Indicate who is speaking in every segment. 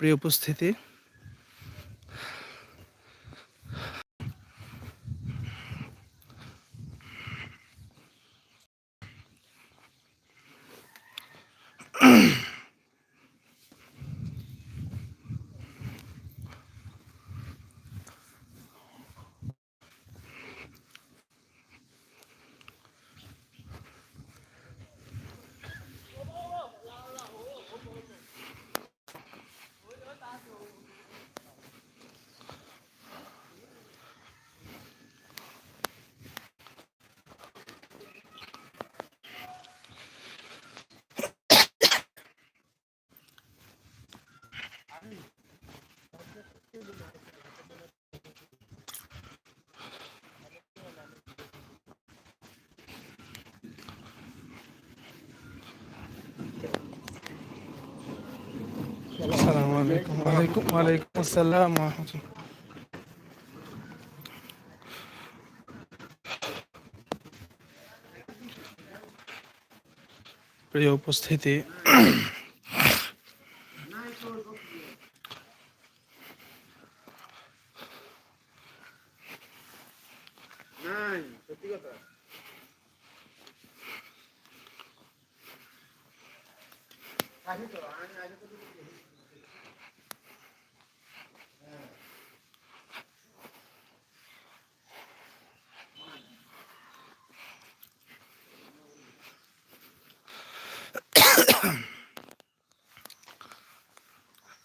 Speaker 1: প্রিয় উপস্থিতি আসসালামু আলাইকুম ওয়ালাইকুম ওয়ালাইকুম আসসালাম প্রিয় উপস্থিতি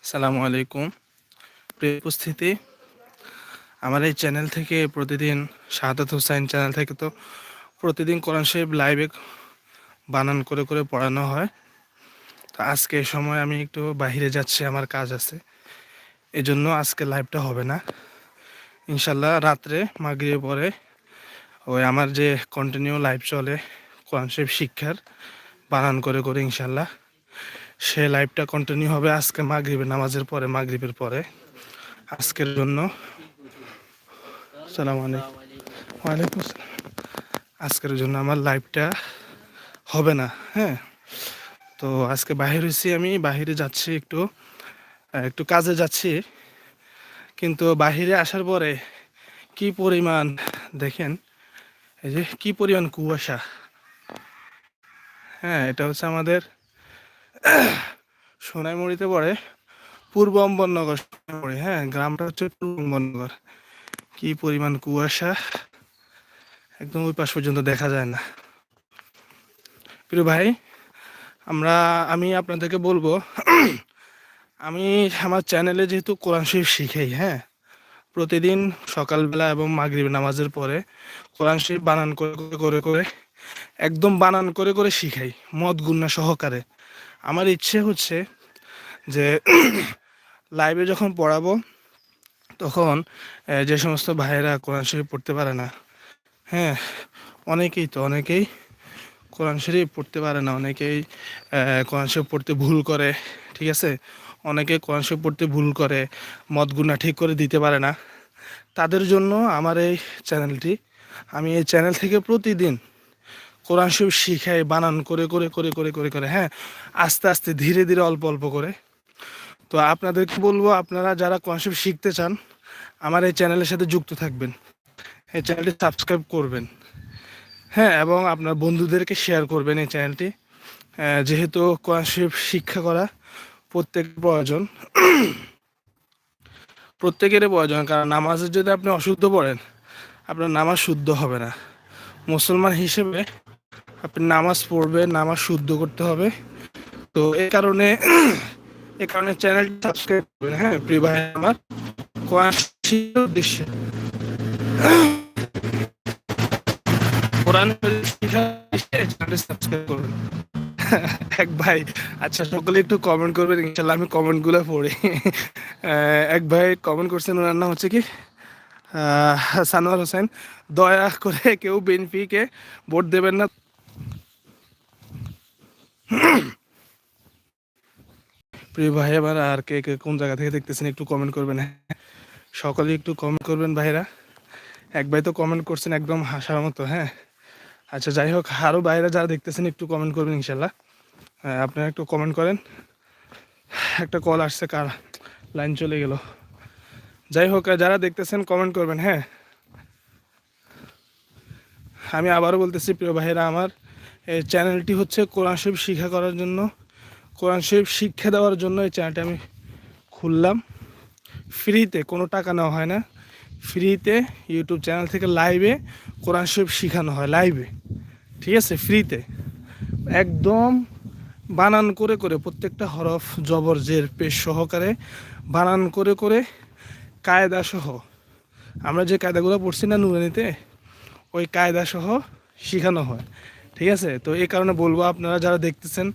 Speaker 1: আসসালামু আলাইকুম। প্রিয় উপস্থিতি, আমার এই চ্যানেল থেকে প্রতিদিন শাহাদাত হুসাইন চ্যানেল থেকে তো প্রতিদিন কোরআন শরীফ লাইভে বানান করে করে পড়ানো হয়। তো আজকে এই সময় আমি একটু বাইরে যাচ্ছি, আমার কাজ আছে। এই জন্য আজকে লাইভটা হবে না। ইনশাল্লাহ রাত্রে মাগরিয়ে পরে ওই আমার যে কন্টিনিউ লাইভ চলে কোরআন শরীফ শিক্ষার বানান করে করে ইনশাল্লাহ সে লাইভটা কন্টিনিউ হবে আজকে মাগরিবের নামাজের পরে, মাগরিবের পরে। আজকের জন্য। সালাম আলাইকুম। ওয়ালাইকুম আসসালাম। আজকের জন্য আমার লাইভটা হবে না হ্যাঁ। তো আজকে বাহির হয়েছি আমি, বাহিরে যাচ্ছি একটু একটু কাজে যাচ্ছি। কিন্তু বাহিরে আসার পরে কি পরিমাণ, দেখেন, এই যে কি পরিমাণ কুয়াশা। হ্যাঁ এটা হচ্ছে আমাদের সোনাইমুড়িতে পড়ে পূর্ব অম্বরনগর সোনাইমুড়ি হ্যাঁ গ্রামটা হচ্ছে পূর্ব অম্বরনগর কি পরিমাণ কুয়াশা, একদম ওই পাশ পর্যন্ত দেখা যায় না। প্রিয় ভাই, আমরা, আমি আপনাদেরকে বলব, আমি আমার চ্যানেলে যেহেতু কোরআন শরীফ শিখাই হ্যাঁ প্রতিদিন সকালবেলা এবং মাগরিব নামাজের পরে কোরআন শরীফ বানান করে করে করে একদম বানান করে করে শিখাই মদ গুন্না সহকারে। আমার ইচ্ছে হচ্ছে যে লাইভে যখন পড়াবো, তখন যে সমস্ত ভাইয়েরা কোরআন শরীফ পড়তে পারে না হ্যাঁ অনেকেই তো, অনেকেই কোরআন শরীফ পড়তে পারে না, অনেকেই কোরআন শরীফ পড়তে ভুল করে, ঠিক আছে? অনেকে কোরআন শরীফ পড়তে ভুল করে মদ গুণা ঠিক করে দিতে পারে না। তাদের জন্য আমার এই চ্যানেলটি আমি এই চ্যানেল থেকে প্রতিদিন কোরআন শরীফ শিখাই বানান করে করে করে করে করে করে হ্যাঁ? আস্তে আস্তে, ধীরে ধীরে, অল্প অল্প করে। তো আপনাদেরকে বলব, আপনারা যারা কোরআন শরীফ শিখতে চান, আমার এই চ্যানেলের সাথে যুক্ত থাকবেন। এই চ্যানেলটি সাবস্ক্রাইব করবেন। হ্যাঁ এবং আপনার বন্ধুদেরকে শেয়ার করবেন এই চ্যানেলটি। যেহেতু কোরআন শরীফ শিক্ষা করা প্রত্যেক প্রয়োজন। প্রত্যেকেরই প্রয়োজন, কারণ নামাজের যদি আপনি অশুদ্ধ পড়েন, আপনার নামাজ শুদ্ধ হবে না। মুসলমান হিসেবে আপনি নামাজ পড়বে নামাজ শুদ্ধ করতে হবে। তো এই কারণে এই কারণে চ্যানেলটি সাবস্ক্রাইব করবেন হ্যাঁ প্রিয় ভাই আমার উদ্দেশ্যে। সাবস্ক্রাইব করবেন। এক ভাই আচ্ছা সকলে একটু কমেন্ট করবেন ইনশাল্লাহ আমি কমেন্টগুলো পড়ি। এক ভাই কমেন্ট করছেন, ওনার নাম হচ্ছে কি? সানোয়ার হোসেন। দয়া করে কেউ বিএনপিকে ভোট দেবেন না। প্রিয় ভাই আমার আর কে কে কোন জায়গা থেকে দেখতেছেন একটু কমেন্ট করবেন হ্যাঁ? সকলে একটু কমেন্ট করবেন ভাইরা এক ভাই তো কমেন্ট করছেন একদম হাসার মতো হ্যাঁ? আচ্ছা যাই হোক আরও বাইরে যারা দেখতেছেন একটু কমেন্ট করবেন ইনশাল্লাহ। আপনারা একটু কমেন্ট করেন। একটা কল আসছে, কার লাইন চলে গেল। যাই হোক যারা দেখতেছেন কমেন্ট করবেন হ্যাঁ? আমি আবারও বলতেছি, প্রিয় ভাইরা আমার এই চ্যানেলটি হচ্ছে কোরআন শরীফ শিক্ষা করার জন্য। কোরআন শরীফ শিক্ষা দেওয়ার জন্য এই চ্যানেলটি আমি খুললাম। ফ্রিতে, কোনো টাকা নেওয়া হয় না। ফ্রিতে ইউটিউব চ্যানেল থেকে লাইভে কোরআন শরীফ শেখানো হয় লাইভে ঠিক আছে? ফ্রিতে। একদম বানান করে করে প্রত্যেকটা হরফ, জবর, জের, পেশ সহকারে বানান করে করে কায়দা সহ, আমরা যে কায়দাগুলো পড়ছি না নুরানিতে, ওই কায়দা সহ শেখানো হয়। ঠিক আছে? তো এই কারণে বলব আপনারা যারা দেখতেছেন,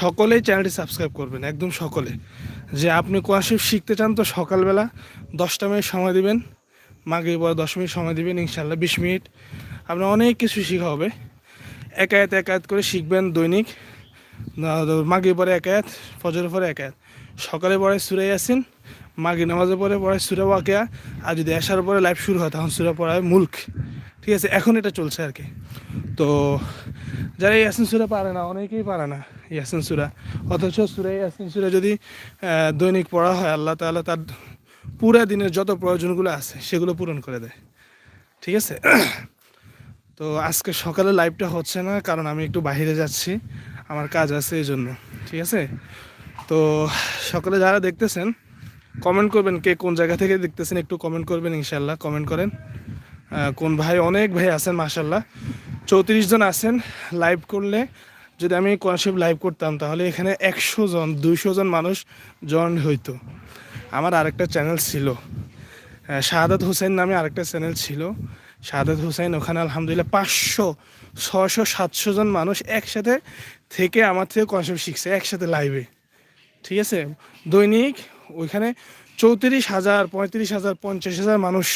Speaker 1: সকলেই চ্যানেলটি সাবস্ক্রাইব করবেন, একদম সকলে। যে আপনি শরীফ শিখতে চান তো সকালবেলা দশটা মিনিট সময় দিবেন মাগে পরে দশ মিনিট সময় দিবেন ইনশাল্লাহ বিশ মিনিট। আপনার অনেক কিছু শেখা হবে। একায়াত একায়াত করে শিখবেন দৈনিক মাগে পরে একায়াত, ফজরের পরে একায়াত। সকালে পরে সুরে আসেন মাগি নামাজের পরে পরে সুরা ওয়াকিয়া, আর যদি আসার পরে লাইভ শুরু হয়, তখন সুরা পড়ায় মুল্ক। ঠিক আছে, এখন এটা চলছে আর কি। তো যারা ইয়াসিন সুরা পারে না, অনেকেই পারে না ইয়াসিন সুরা অথচ সুরা ইয়াসিন সুরা যদি দৈনিক পড়া হয়, আল্লাহ তাআলা তার পুরা দিনের যত প্রয়োজনগুলো আছে, সেগুলো পূরণ করে দেয়। ঠিক আছে? তো আজকে সকালে লাইভটা হচ্ছে না, কারণ আমি একটু বাইরে যাচ্ছি, আমার কাজ আছে এই জন্য। ঠিক আছে? তো সকালে যারা দেখতেছেন কমেন্ট করবেন কে কোন জায়গা থেকে দেখতেছেন, একটু কমেন্ট করবেন ইনশাল্লাহ কমেন্ট করেন। কোন ভাই, অনেক ভাই আছেন মাসাল্লাহ চৌত্রিশ জন আছেন লাইভ করলে। যদি আমি কোয়ানশিপ লাইভ করতাম, তাহলে এখানে একশো জন, দুইশো জন মানুষ জয়েন হইতো। আমার আরেকটা চ্যানেল ছিল। শাহাদাত হুসাইন নামে আরেকটা চ্যানেল ছিল। শাহাদাত হুসাইন, ওখানে আলহামদুলিল্লাহ পাঁচশো ছশো সাতশো জন মানুষ একসাথে থেকে আমার থেকে কনসেপ্ট শিখছে, একসাথে লাইভে ঠিক আছে? দৈনিক ওইখানে চৌত্রিশ হাজার, পঁয়ত্রিশ হাজার, পঞ্চাশ হাজার মানুষ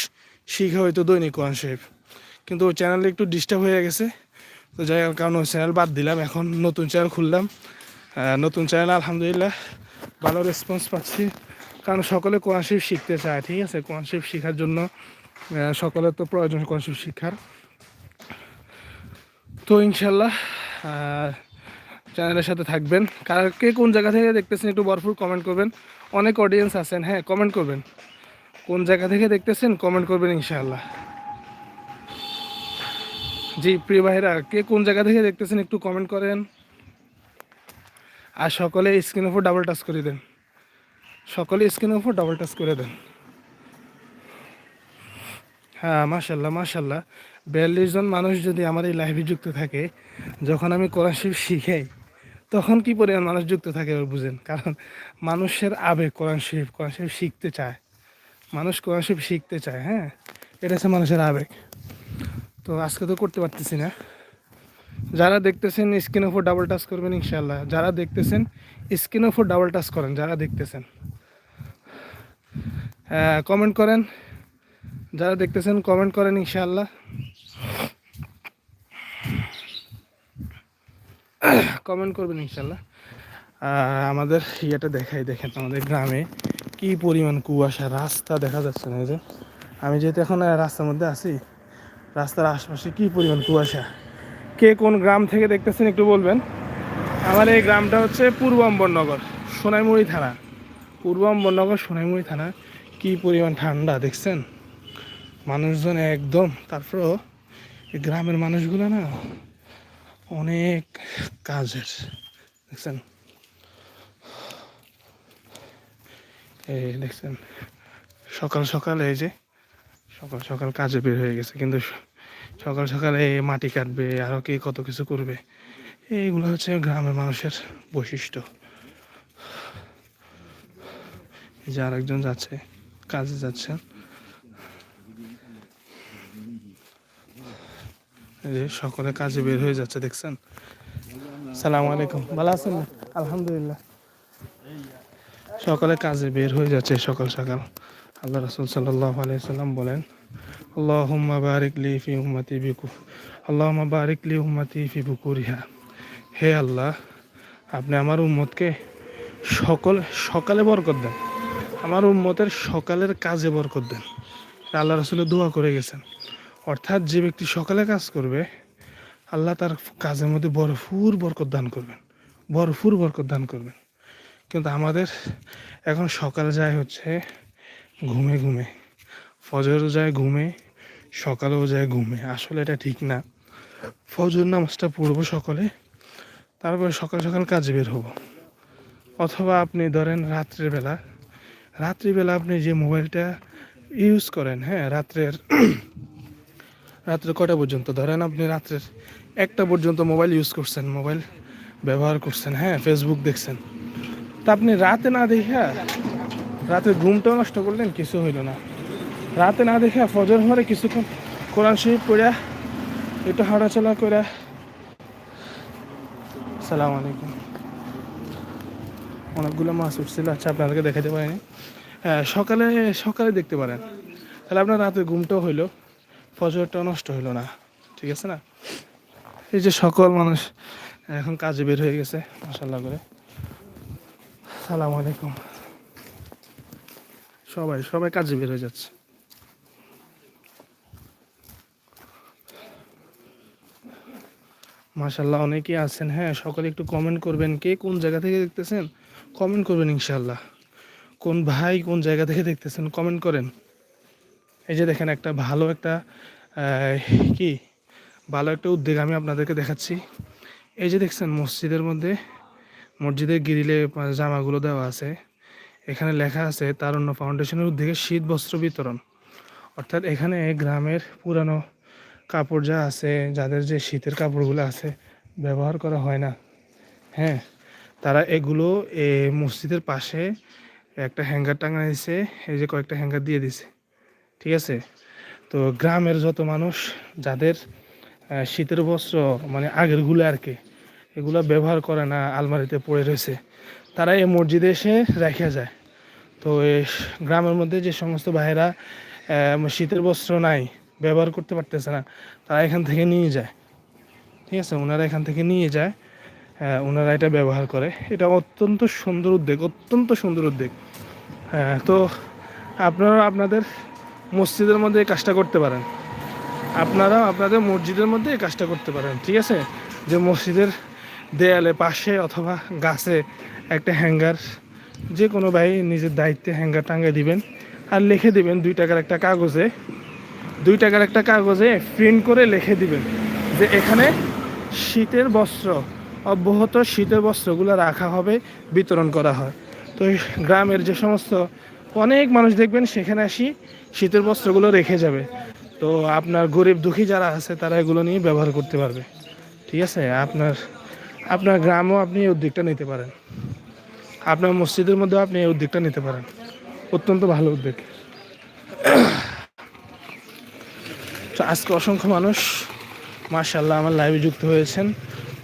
Speaker 1: শিখে হয়তো দৈনিক কনসেপ্ট কিন্তু ওই চ্যানেলে একটু ডিস্টার্ব হয়ে গেছে। তো যাই হোক, কারণ ওই চ্যানেল বাদ দিলাম, এখন নতুন চ্যানেল খুললাম। নতুন চ্যানেল আলহামদুলিল্লাহ, ভালো রেসপন্স পাচ্ছি। কারণ সকলে কোরআন শরীফ শিখতে চায়, ঠিক আছে? কোরআন শরীফ শেখার জন্য সকলের তো প্রয়োজন কোরআন শরীফ শিক্ষার তো ইনশাল্লাহ চ্যানেলের সাথে থাকবেন। কার কে কোন জায়গা থেকে দেখতেছেন, একটু ভরপুর কমেন্ট করবেন। অনেক অডিয়েন্স আছেন হ্যাঁ কমেন্ট করবেন। কোন জায়গা থেকে দেখতেছেন? কমেন্ট করবেন ইনশাআল্লাহ। জি, প্রিয় ভাইরা কে কোন জায়গা থেকে দেখতেছেন একটু কমেন্ট করেন। আর সকলে স্ক্রিন ওপর ডাবল টাচ করে দেন। সকলে স্ক্রিন ওপর ডাবল টাচ করে দেন। হ্যাঁ মাশাল্লাহ মাশাল্লাহ বিয়াল্লিশ জন মানুষ যদি আমার এই লাইভে যুক্ত থাকে, যখন আমি কোরআন শরীফ শিখাই, তখন কি পরিমাণ মানুষ যুক্ত থাকে বুঝেন? কারণ মানুষের আবেগ কোরআন শরীফ, কোরআন শিখতে চায়। মানুষ কোরআন শরীফ শিখতে চায় হ্যাঁ? এটা হচ্ছে মানুষের আবেগ। তো আজকে তো করতে পারতেছি না। যারা দেখতেছেন স্ক্রিন ওপর ডাবল টাচ করবেন ইনশাল্লাহ যারা দেখতেছেন স্ক্রিন ওপর ডাবল টাচ করেন, যারা দেখতেছেন। কমেন্ট করেন। যারা দেখতেছেন কমেন্ট করেন ইনশাল্লাহ কমেন্ট করবেন ইনশাল্লাহ আমাদের ইয়েটা দেখাই, দেখেন, আমাদের গ্রামে কি পরিমাণ কুয়াশা, রাস্তা দেখা যাচ্ছে না যে। আমি যেহেতু এখন রাস্তার মধ্যে আছি, রাস্তার আশপাশে কি পরিমাণ কুয়াশা? কে কোন গ্রাম থেকে দেখতেছেন একটু বলবেন? আমার এই গ্রামটা হচ্ছে পূর্ব অম্বরনগর, সোনাইমুড়ি থানা। পূর্ব অম্বরনগর, সোনাইমুড়ি থানা। কি পরিমাণ ঠান্ডা, দেখছেন? মানুষজন একদম, তারপরও গ্রামের মানুষগুলো না অনেক কাজের, দেখছেন? এই দেখছেন, সকাল সকাল এই যে, সকাল সকাল কাজে বের হয়ে গেছে, কিন্তু সকাল সকালে এই মাটি কাটবে আরও কি কত কিছু করবে, এইগুলো হচ্ছে গ্রামের মানুষের বৈশিষ্ট্য। যে আরেকজন যাচ্ছে, কাজে যাচ্ছেন যে সকলে কাজে বের হয়ে যাচ্ছে, দেখছেন? সালাম আলাইকুম। ভালো আছেন? আলহামদুলিল্লাহ। সকালে কাজে বের হয়ে যাচ্ছে সকাল সকাল। আল্লাহ রসুল সাল্লাহ আলাইসাল্লাম বলেন, আল্লাহুম্মা বারিক লি ফি উম্মতি বিকু আল্লাহুম্মা বারিক লি উম্মতি ফি বুকুরিহা হে আল্লাহ, আপনি আমার উম্মতকে সকল, সকালে বরকত দেন। আমার উম্মতের সকালের কাজে বরকত দেন। আল্লাহ রসুলের দোয়া করে গেছেন। অর্থাৎ যে ব্যক্তি সকালে কাজ করবে, আল্লাহ তার কাজের মধ্যে ভরপুর বরকত দান করবেন। ভরপুর বরকত দান করবেন। কিন্তু আমাদের এখন সকাল যায় হচ্ছে ঘুমে ঘুমে। ফজরও যায় ঘুমে, সকালেও যায় ঘুমে। আসলে এটা ঠিক না। ফজর নামাজটা পড়ব সকালে, তারপরে সকাল সকাল কাজে বের হব। অথবা আপনি ধরেন রাত্রের বেলা রাত্রিবেলা আপনি যে মোবাইলটা ইউজ করেন হ্যাঁ রাত্রের রাত্রে কটা পর্যন্ত? ধরেন আপনি রাত্রের একটা পর্যন্ত মোবাইল ইউজ করছেন, মোবাইল ব্যবহার করছেন হ্যাঁ ফেসবুক দেখছেন। তা আপনি রাতে না দেখা রাতে ঘুমটাও নষ্ট করলেন, কিছু হইল না। রাতে না দেখে ফজর হরে কিছুক্ষণ কোরআন শরীফ পড়া একটু হাঁটাচলা করে সালাম আলাইকুম। অনেকগুলো মাছ উঠছিল আচ্ছা আপনাদেরকে দেখাতে পারিনি। হ্যাঁ সকালে সকালে দেখতে পারেন। তাহলে আপনার রাতে ঘুমটাও হইল, ফজরটাও নষ্ট হইল না, ঠিক আছে না? এই যে সকল মানুষ এখন কাজে বের হয়ে গেছে মাসাল্লাহ করে। সালাম আলাইকুম। সবাই সবাই কাজে বের হয়ে যাচ্ছে। মাশাল্লাহ অনেকেই আছেন। হ্যাঁ সকালে একটু কমেন্ট করবেন। কে কোন জায়গা থেকে দেখতেছেন? কমেন্ট করবেন ইনশাল্লাহ কোন ভাই কোন জায়গা থেকে দেখতেছেন? কমেন্ট করেন। এই যে দেখেন, একটা ভালো একটা কি? ভালো একটা উদ্যোগ আমি আপনাদেরকে দেখাচ্ছি। এই যে দেখছেন, মসজিদের মধ্যে মসজিদের গিরিলে জামাগুলো দেওয়া আছে। এখানে লেখা আছে, তারুণ্য ফাউন্ডেশনের উদ্যোগে শীত বস্ত্র বিতরণ। অর্থাৎ এখানে গ্রামের পুরানো কাপড় যা আছে, যাদের যে শীতের কাপড়গুলো আছে, ব্যবহার করা হয় না। হ্যাঁ তারা এগুলো এ মসজিদের পাশে একটা হ্যাঙ্গার টাঙা দিয়েছে এই যে কয়েকটা হ্যাঙ্গার দিয়ে দিছে। ঠিক আছে? তো গ্রামের যত মানুষ, যাদের শীতের বস্ত্র মানে আগেরগুলো আর কি এগুলো ব্যবহার করে না, আলমারিতে পড়ে রয়েছে। তারা এই মসজিদে এসে রেখে যায়। তো গ্রামের মধ্যে যে সমস্ত ভাইয়েরা শীতের বস্ত্র নাই, ব্যবহার করতে পারতেছে না, তারা এখান থেকে নিয়ে যায়। ঠিক আছে? ওনারা এখান থেকে নিয়ে যায়। ওনারা এটা ব্যবহার করে। এটা অত্যন্ত সুন্দর উদ্যোগ, অত্যন্ত সুন্দর উদ্যোগ। হ্যাঁ তো আপনারা আপনাদের মসজিদের মধ্যে এই কাজটা করতে পারেন। আপনারা আপনাদের মসজিদের মধ্যে এই কাজটা করতে পারেন। ঠিক আছে? যে মসজিদের দেয়ালে, পাশে অথবা গাছে একটা হ্যাঙ্গার যে কোনো ভাই নিজের দায়িত্বে হ্যাঙ্গার টাঙ্গে দিবেন আর লিখে দিবেন দুই টাকার একটা কাগজে। দুই টাকার একটা কাগজে প্রিন্ট করে লিখে দিবেন যে এখানে শীতের বস্ত্র, অব্যাহত শীতের বস্ত্রগুলো রাখা হবে, বিতরণ করা হয়। তো গ্রামের যে সমস্ত অনেক মানুষ দেখবেন সেখানে আসি শীতের বস্ত্রগুলো রেখে যাবে। তো আপনার গরিব দুঃখী যারা আছে তারা এগুলো নিয়ে ব্যবহার করতে পারবে। ঠিক আছে? আপনার আপনার গ্রামেও আপনি এই উদ্যোগটা নিতে পারেন। আপনার মসজিদের মধ্যেও আপনি এই উদ্যোগটা নিতে পারেন। অত্যন্ত ভালো উদ্যোগ। তো আজকে অসংখ্য মানুষ মার্শাল্লাহ আমার লাইভে যুক্ত হয়েছেন।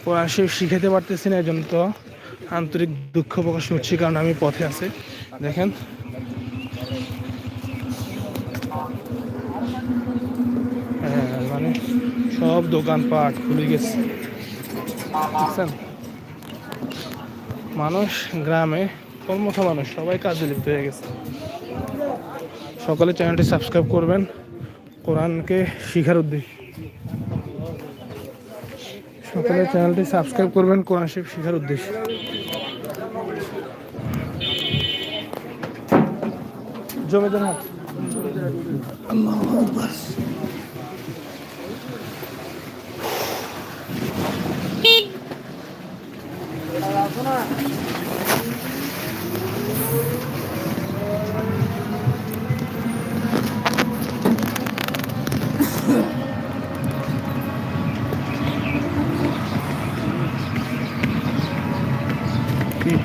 Speaker 1: কোরআন শরীফ শিখাতে পারতেছি না এই জন্য তো আন্তরিক দুঃখ প্রকাশ করছি, কারণ আমি পথে আছি। দেখেন। হ্যাঁ মানে সব দোকানপাট খুলে গেছে। বুঝছেন মানুষ গ্রামে কর্মঠ মানুষ, সবাই কাজে লিপ্ত হয়ে গেছে। সকালে চ্যানেলটি সাবস্ক্রাইব করবেন, কোরআনকে শিখার উদ্দেশ্যে। সকালে চ্যানেলটি সাবস্ক্রাইব করবেন, কোরআন শরীফ শিখার উদ্দেশ্যে। জমিদার হাট। আল্লাহু কি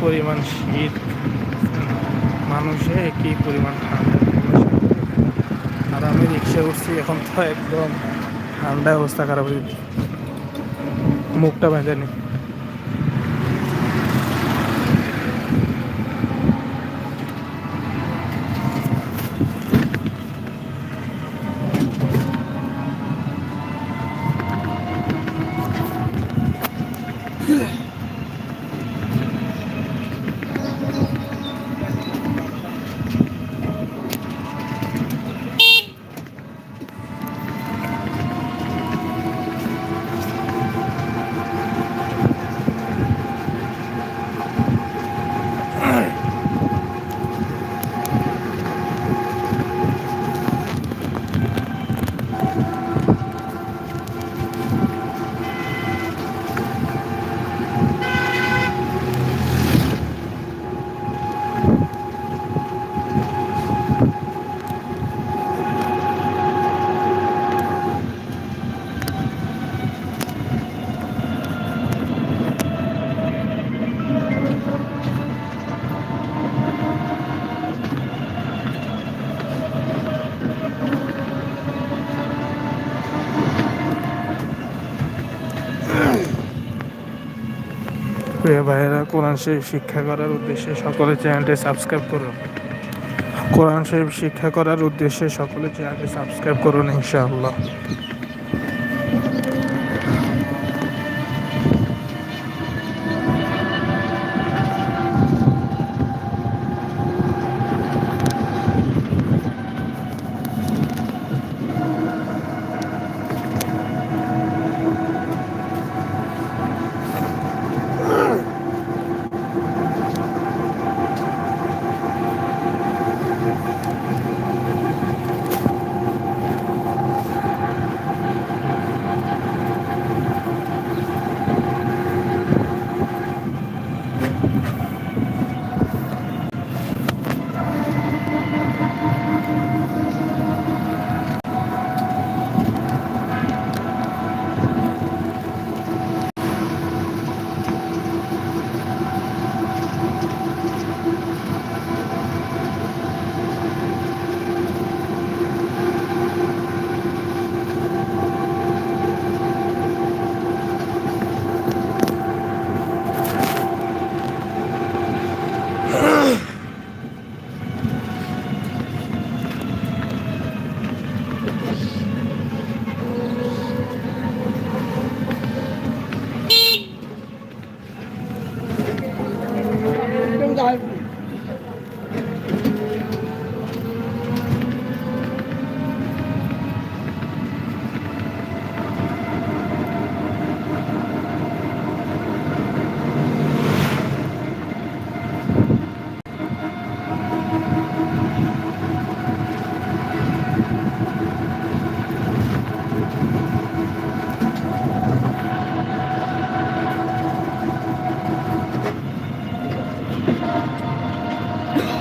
Speaker 1: পরিমাণ শীত? মানুষে কি পরিমাণ ঠান্ডা? আর আমি রিক্সা উঠছি, এখন তো একদম ঠান্ডা অবস্থা, খারাপ হয়ে মুখটা বেঁধে নি। প্রিয় ভাইয়েরা, কোরআন শরীফ শিক্ষা করার উদ্দেশ্যে সকলে চ্যানেলটি সাবস্ক্রাইব করুন। কোরআন শরীফ শিক্ষা করার উদ্দেশ্যে সকলে চ্যানেলটি সাবস্ক্রাইব করুন ইনশাআল্লাহ।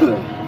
Speaker 1: Yeah.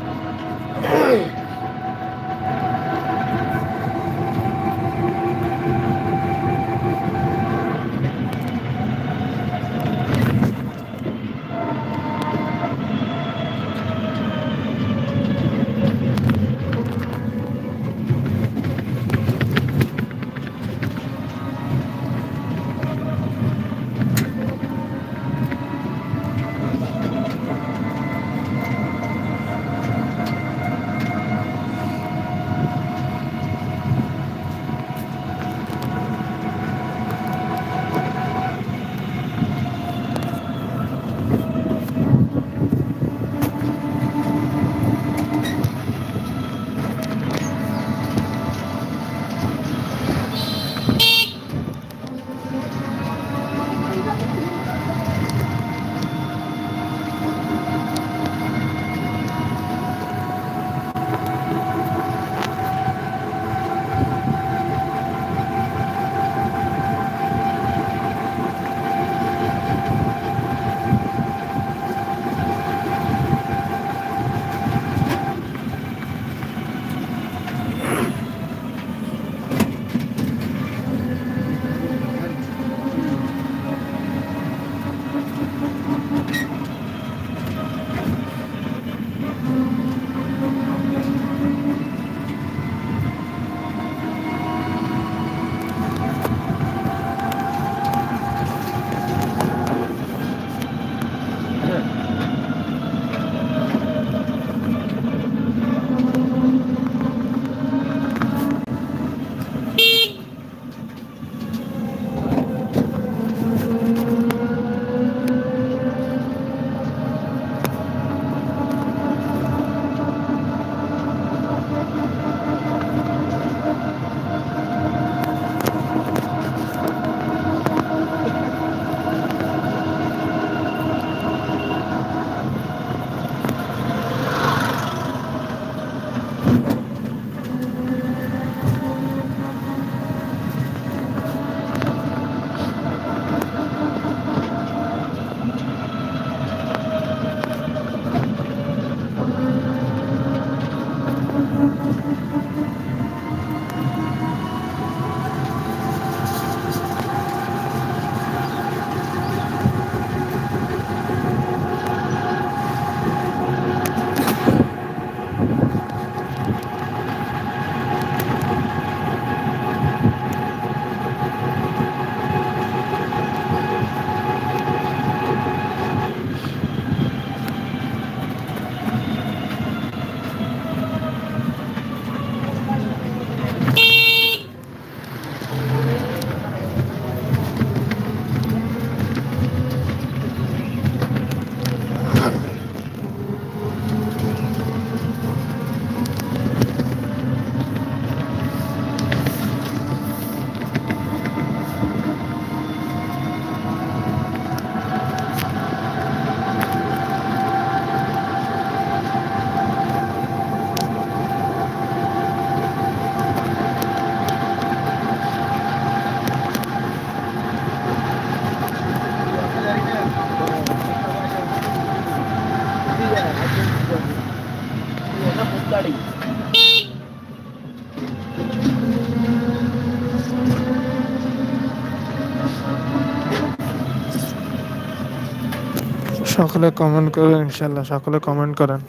Speaker 2: সকলে কমেন্ট করেন ইনশাল্লাহ সকলে কমেন্ট করেন।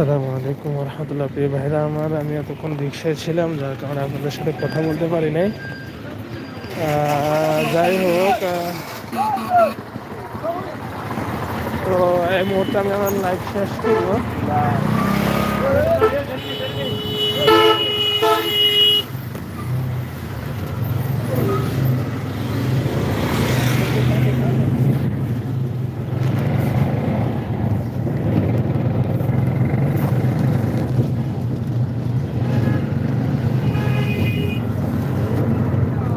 Speaker 2: আসসালামু আলাইকুম রহমতুল্লাহ প্রিয় ভাইরা আমার, আমি এতক্ষণ রিক্সায় ছিলাম, যার কারণে আপনাদের সাথে কথা বলতে পারি নাই। যাই হোক তো এই মুহূর্তে আমি আমার লাইফ শেষ করব।